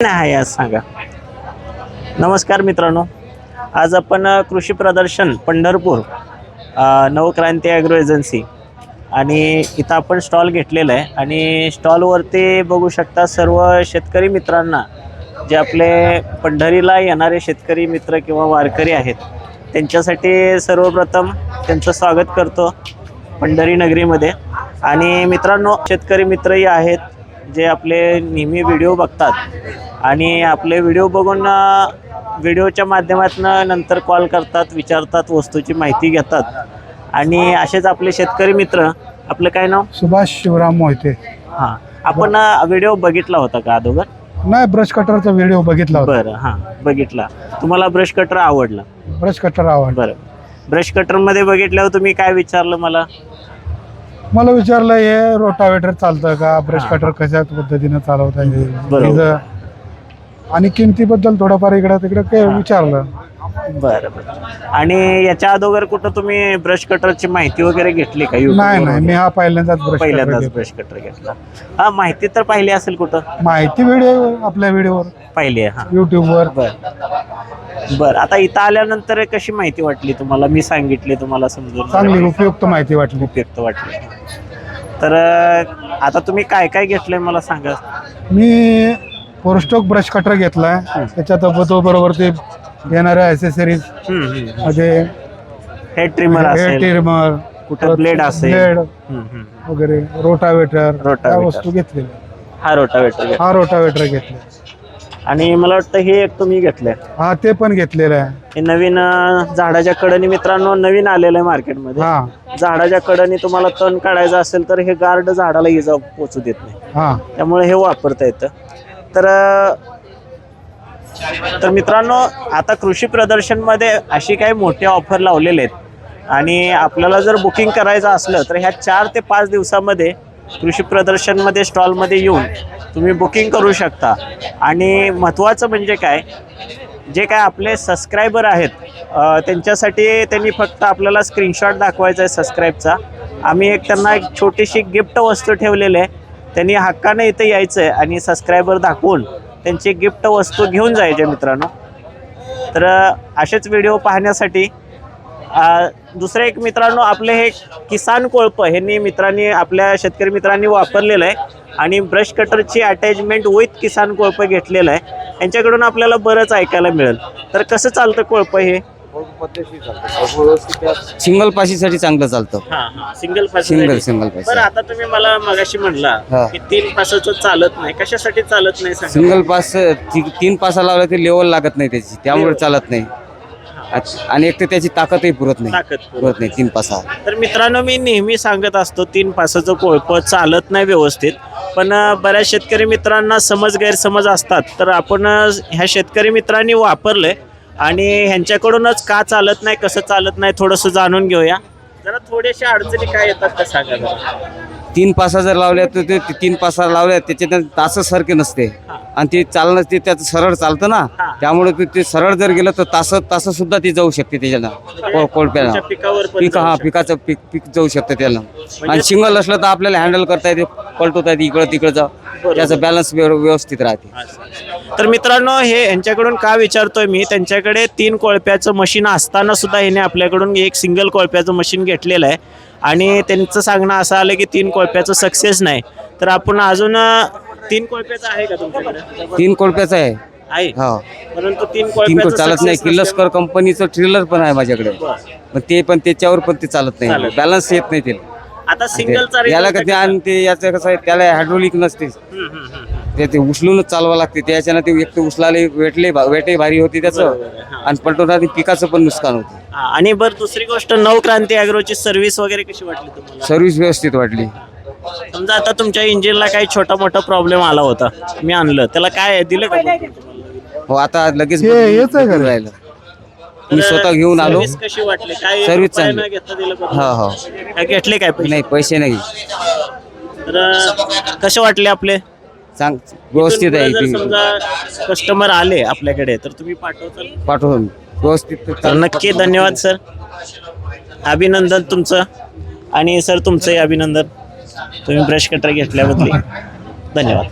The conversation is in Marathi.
आहे आज सांगा? नमस्कार मित्रांनो. आज आपण कृषी प्रदर्शन पंढरपूर नवक्रांती ॲग्रो एजन्सी आणि इथं आपण स्टॉल घेतलेला आहे. आणि स्टॉलवरती बघू शकता सर्व शेतकरी मित्रांना जे आपले पंढरीला येणारे शेतकरी मित्र किंवा वारकरी आहेत त्यांच्यासाठी सर्वप्रथम त्यांचं स्वागत करतो पंढरी नगरीमध्ये. आणि मित्रांनो शेतकरी मित्रही आहेत. जे आपले नेहमी व्हिडिओ बघतात. आणि आपले व्हिडिओ बघून व्हिडिओच्या माध्यमातून नंतर कॉल करतात विचारतात वस्तूची माहिती घेतात. आणि असेच आपले शेतकरी मित्र आपलं काय नाव? सुभाष शिवराम मोहिते. हां. आपण व्हिडिओ बघितला होता का अगोदर? नाही ब्रश कटरचा व्हिडिओ बघितला होता. बरं हां बघितला. तुम्हाला ब्रश कटर आवडला? ब्रश कटर आवड बरं. ब्रश कटरमध्ये बघितल्यावर तुम्ही काय विचारलं मला? मला विचारलं हे रोटावेटर चालतं का? ब्रश हा. कटर कशा पद्धतीनं चालवता येईल? बरोबर. तिचं- आणि किमतीबद्दल थोडंफार इकडं तिकडं काय. विचारलं. बरं बरं. आणि याच्या अगोदर कुठं तुम्ही ब्रश कटरची माहिती वगैरे घेतली का? YouTube नाही नाही? मी हा पहिल्यांदाच ब्रश पहिल्यांदाच कटर ब्रश कटर घेतला. हा माहिती तर पाहिली असेल कुठं? माहिती व्हिडिओ आपल्या व्हिडिओवर. पाहिली आहे हा. युट्यूबवर बर. बर आता इथं आल्यानंतर कशी माहिती वाटली तुम्हाला? मी सांगितली तुम्हाला समजून चांगली उपयुक्त माहिती वाटली. उपयुक्त वाटली. तर अं, आता तुम्ही काय काय घेतलंय मला सांगा? मी फोरस्टोक ब्रश कटर घेतलाय. त्याच्यात तो बरोबर ते येणाऱ्या ऍसेसरीज हम्म, हम्म. मध्ये हेड ट्रिमर हेअर असेल. ट्रिमर कुठं ब्लेड असेल. ब्लेड हम्म, हम्म. वगैरे. Rotavator rotavator. वस्तू घेतलेल्या. हा रोटावेटर हा रोटावेटर घेतले आणि मला वाटतं हे एक तुम्ही घेतलंय. हा ते पण घेतलेलं आहे. हे नवीन अं, झाडाच्या कडनी मित्रांनो नवीन आलेलं आहे मार्केटमध्ये. हा. झाडाच्या कडनी तुम्हाला तण काढायचं असेल तर हे गार्ड झाडाला इजा पोचू देत नाही. हा. त्यामुळे हे वापरता येतं. तर अ, तर मित्रांनो आता कृषी प्रदर्शनमध्ये अशी काही मोठे ऑफर लावलेले आहेत. आणि आपल्याला जर बुकिंग करायचं असलं तर ह्या चार ते पाच दिवसामध्ये कृषी प्रदर्शनमध्ये स्टॉलमध्ये येऊन तुम्ही बुकिंग करू शकता. आणि महत्त्वाचं म्हणजे काय? जे काय आपले सबस्क्रायबर आहेत त्यांच्यासाठी त्यांनी फक्त आपल्याला स्क्रीनशॉट दाखवायचा आहे सबस्क्राईबचा. आम्ही एक त्यांना एक छोटीशी गिफ्ट वस्तू ठेवलेली आहे. त्यांनी हक्कानं इथं यायचं आहे आणि सबस्क्रायबर दाखवून त्यांची गिफ्ट वस्तू घेऊन जायचे मित्रांनो. तर असेच व्हिडिओ पाहण्यासाठी दुसरं एक मित्रांनो आपले हे किसान कोळप ह्यांनी मित्रांनी आपल्या शेतकरी मित्रांनी वापरलेलं आहे. आणि ब्रश कटरची अटॅचमेंट विथ किसान कोळप घेतलेलं आहे. यांच्याकडून आपल्याला बरंच ऐकायला मिळेल. तर कसं चालतं कोळप हे? सिंगल पाशीसाठी चांगलं चालतं. सिंगल सिंगल सिंगल पाशी. बरं आता तुम्ही मला मगाशी म्हणला हा. की तीन पासाचं चालत नाही. कशासाठी चालत नाही सांगा? सिंगल पास तीन पासा लावला ते लेवल लागत नाही त्याची. त्यामुळे चालत नाही. आणि एक तर त्याची ताकदही पुरत नाही. ताकद पुरत पुरत नाही तीन पासा तर मित्रांनो मी नेहमी सांगत असतो तीन पासाचं कोळप चालत नाही व्यवस्थित. पण बऱ्याच शेतकरी मित्रांना समज गैरसमज असतात. तर आपण ह्या शेतकरी मित्रांनी वापरलंय आणि ह्यांच्याकडूनच का चालत नाही कसं चालत नाही थोडंसं जाणून घेऊया. जरा थोड्याशा अडचणी काय येतात का सांगा जरा. तीन पासा जर लावल्या तर ते तीन पासा लावल्या त्याच्यात तास सारखे नसते आणि ते चालणं ते त्याचं सरळ चालतं ना. त्यामुळे ते- ते सरळ जर गेलं तर तास तास सुद्धा ते जाऊ शकते त्याच्यानं. को- कोळप्याला तुमच्या पिकावर पण पीक हा. पिकाचं पीक पीक जाऊ शकतं त्याला. आणि सिंगल असलं तर आपल्याला हँडल करता येते पलटवता येते इकडं तिकडं जा त्याचं बॅलन्स व्यवस्थित राहते. तर मित्रांनो हे यांच्याकडून का विचारतोय मी त्यांच्याकडे तीन कोळप्याचं मशीन असताना सुद्धा हिने आपल्याकडून एक सिंगल कोळप्याचं मशीन घेतलेलं आहे. आणि त्यांचं सांगणं असं आलं की तीन कोळप्याचं सक्सेस नाही. तर आपण अजून तीन कोळप्याचं आहे का तुमच्याकडे? तीन कोळप्याचं आहे. आहे. हा. परंतु तीन चालत नाही. किर्लोस्कर कंपनीचं ट्रेलर पण आहे माझ्याकडे. पण ते पण त्याच्यावर पण ते चालत नाही. बॅलन्स येत नाही ते आता सिंगलचा याला कसं आणि ते याचं कसं आहे त्याला हायड्रोलिक नसते. ते ते उचलूनच चालवा लागते. त्याच्यानं ते एक तर उचलाले वेटले वेटही भारी होती त्याचं. आणि पलटवणार पिकाचं पण नुकसान होतं. आणि बरं दुसरी गोष्ट नवक्रांती अॅग्रोची सर्व्हिस वगैरे कशी वाटली तुम्हाला? सर्व्हिस व्यवस्थित वाटली. समजा आता तुमच्या इंजिनला काही छोटा मोठा प्रॉब्लेम आला होता मी आणलं. त्याला काय आहे? दिलं का बदलून तुम्हाला? हो आता लगेच हे- हेच आहे का? राहिलं. मी स्वतः घेऊन आलो. सर्व्हिस कशी वाटली? काय सर्व्हिस चांगली. दिलं? हा हा. काय घेतले काय पैसे? नाही पैसे नाही. तर कसे वाटले आपले? चांग व्यवस्थित आहे पुढे जर ती. समजा कस्टमर आले आपल्याकडे तर तुम्ही पाठवताल पाठवून. व्यवस्थित तर नक्की धन्यवाद सर. अभिनंदन तुमचं आणि सर तुमचंही अभिनंदन. तुम्ही ब्रश कटर घेतल्याबद्दल. धन्यवाद.